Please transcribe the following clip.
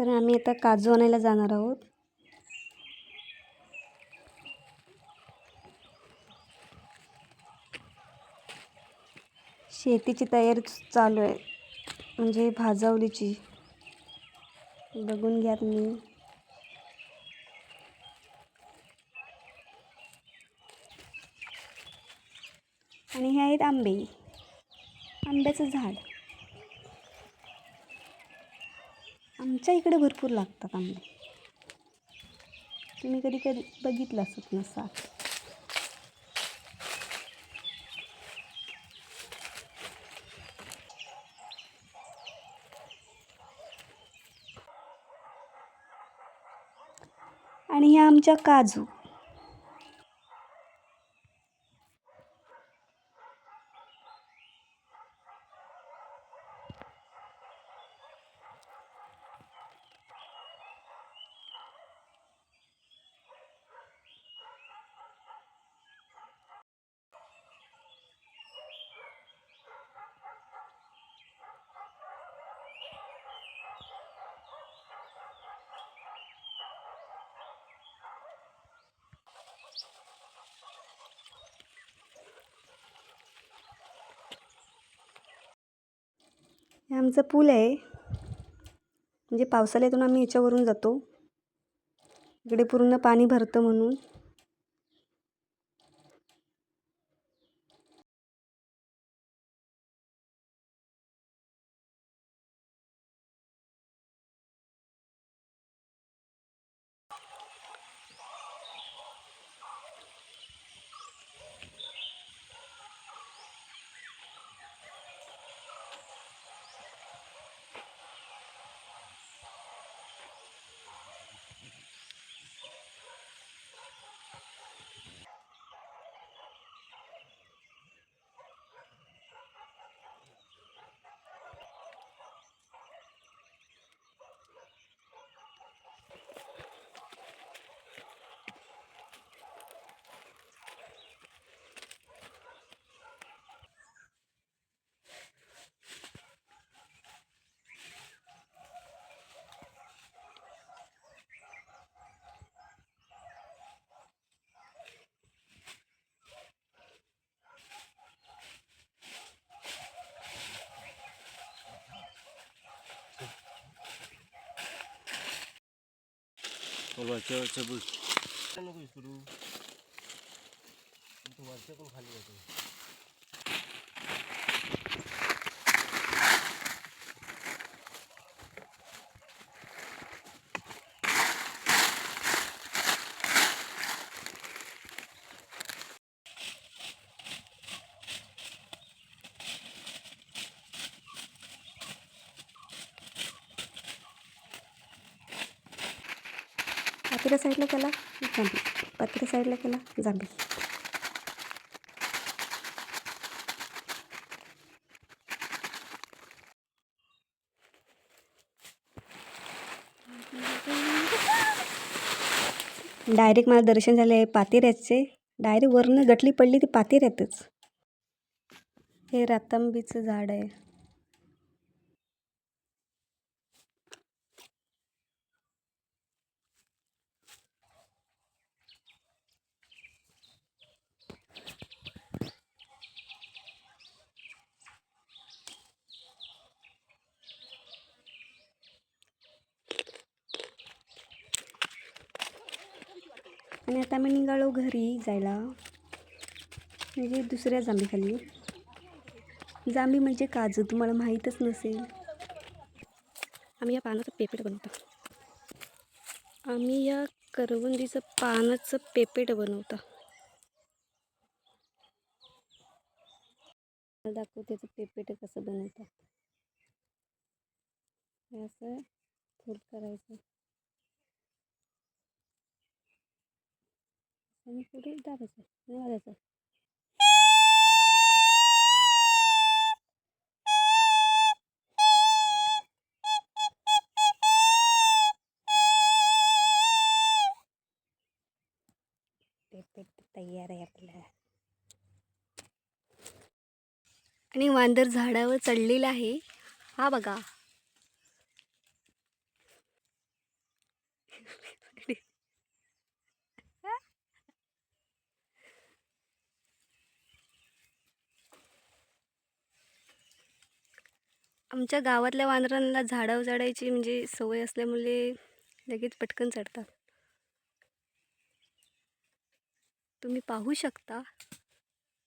तर आम्ही आता काजू आणायला जाणार आहोत. शेतीची तयारी चालू आहे. म्हणजे भाजावलीची. बघून घ्या तुम्ही आणि हे आहेत आंबे. आंब्याचं झाड. आमच्या इकडे भरपूर लागतात आंबे. तुम्ही कधी कधी बघितलं असत नसा आणि ह्या आमच्या काजू. हे आमचं पूल आहे. म्हणजे पावसाळ्यातून आम्ही याच्यावरून जातो. इकडे पूर्ण पाणी भरतं म्हणून. 봐봐 저 저분. 놓고 있어. 또 와서 조금 갈리거든. पातीच्या साईडला केला जांभी पातीच्या साईडला केला जांभी डायरेक्ट मला दर्शन झाले आहे पातेऱ्याचे. डायरेक्ट वरनं गटली पडली ती पातेऱ्यातच. हे रातांबीचं झाड आहे. आणि आता मी निघालो घरी जायला. म्हणजे दुसऱ्या जांभीखाली. जांभी म्हणजे काजू तुम्हाला माहीतच नसेल. आम्ही या पानाचं पेपेट बनवतो. आम्ही या करवंदीचं पानाचं पेपेट बनवतो. दाखवू त्याचं पेपेट कसं बनवतात. असं फुल करायचं. आणि पुढे दाबायचं आणि वाजायचं तयार आहे आपल्या आणि वांदर झाडावर चढलेला आहे. हा बघा. आमच्या गावातल्या वानरांना झाडावर चढायची म्हणजे सवय असल्यामुळे लगेच पटकन चढतात. तुम्ही पाहू शकता.